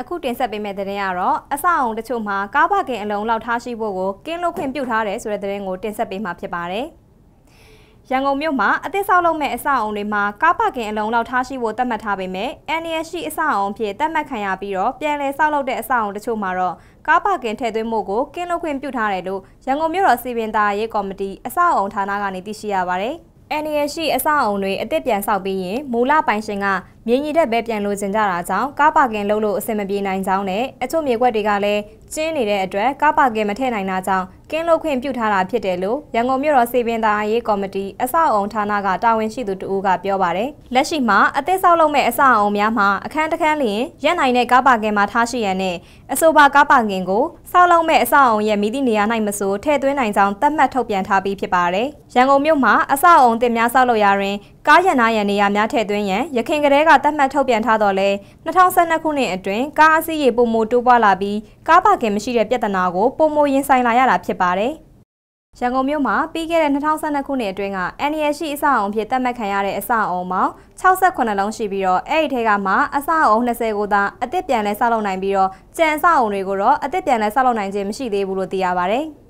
အခုတင်ဆက်ပေးမယ့်သတင်းကတော့အဆောက်အုံတချို့မှာကားပါကင်အလုံးလောက်ထားရှိဖို့ကိုကင်းလို့ခွင့်ပြုထားတယ်ဆိုတဲ့သတင်းကိုတင်ဆက်ပေးမှာဖြစ်ပါတယ်။ရန်ကုန်မြို့မှာအသစ်ဆောက်လုပ်မဲ့အဆောက်အုံတွေမှာကားပါကင်အလုံးလောက်ထားရှိဖို့သတ်မှတ်ထားပေမဲ့ NES ရှိအဆောက်အုံဖြစ်သတ်မှတ်ခံရပြီးတော့ပြန်လည်ဆောက်လုပ်တဲ့အဆောက်အုံတချို့မှာတော့ကားပါကင်ထည့်သွင်းမှုကိုကင်းလို့ခွင့်ပြုထားတယ်လို့ရန်ကုန်မြို့တော်စီပင်သားရေးကော်မတီအဆောက်အုံဌာနကနေသိရှိရပါတယ်။ အန်ရရှိအဆောက်အုံတွေအစ်စ်ပြန်ဆောက်ပြီးရင်မူလပိုင်ရှင်ကမြေညီတဲ့ပဲပြန်လို့ကျင်ကြတာကြောင့်ကားပါကင်လုံးလို့အဆင်မပြေနိုင်ကြောင်းနဲ့အချို့မြေကွက်တွေကလည်း ကျင်းနေတဲ့အတွက်ကားပါကင်မထည့်နိုင်တာကြောင့်ကင်းလို့ခွင့်ပြုထားတာဖြစ်တယ်လို့ရန်ကုန်မြို့တော်စေပင်သားရေးကော်မတီအဆောက်အုံဌာနကတာဝန်ရှိသူတဦးကပြောပါတယ်။လက်ရှိမှာအသစ်ဆောက်လုပ်မဲ့အဆောက်အုံများမှာအခန်းတစ်ခန်းလျင်ရက်နိုင်တဲ့ကားပါကင်မှာထားရှိရတဲ့အဆိုပါကားပါကင်ကိုဆောက်လုပ်မဲ့အဆောက်အုံရဲ့မိသည့်နေရာ၌မဆိုထည့်သွင်းနိုင်ကြောင်းသတ်မှတ်ထုတ်ပြန်ထားပြီးဖြစ်ပါတယ်။ရန်ကုန်မြို့မှာအဆောက်အုံတင်များဆောက်လုပ်ရာတွင် ကားရန်နာရန်နေရာများထည့်သွင်းရန်ရခင်ကတည်းကသတ်မှတ်ထုတ်ပြန်ထားတော့လဲ2012ခုနှစ်အတွင်းကားအစီးရေပုံမိုတိုးပွားလာပြီးကားပါကင်မရှိတဲ့ပြဿနာကိုပုံမိုရင်ဆိုင်လာရတာဖြစ်ပါတယ်။ရန်ကုန်မြို့မှာပြီးခဲ့တဲ့2012ခုနှစ်အတွင်းက NEL ရှိအဆောက်အုံဖြစ်သတ်မှတ်ခံရတဲ့အဆောက်အုံပေါင်း68လုံးရှိပြီးတော့အဲ့ဒီထဲကမှအဆောက်အုံ20ကိုသာအသစ်ပြန်လဲဆောက်လုပ်နိုင်ပြီးတော့ကြံအဆောက်အုံတွေကိုတော့အသစ်ပြန်လဲဆောက်လုပ်နိုင်ခြင်းမရှိသေးဘူးလို့သိရပါဗျ။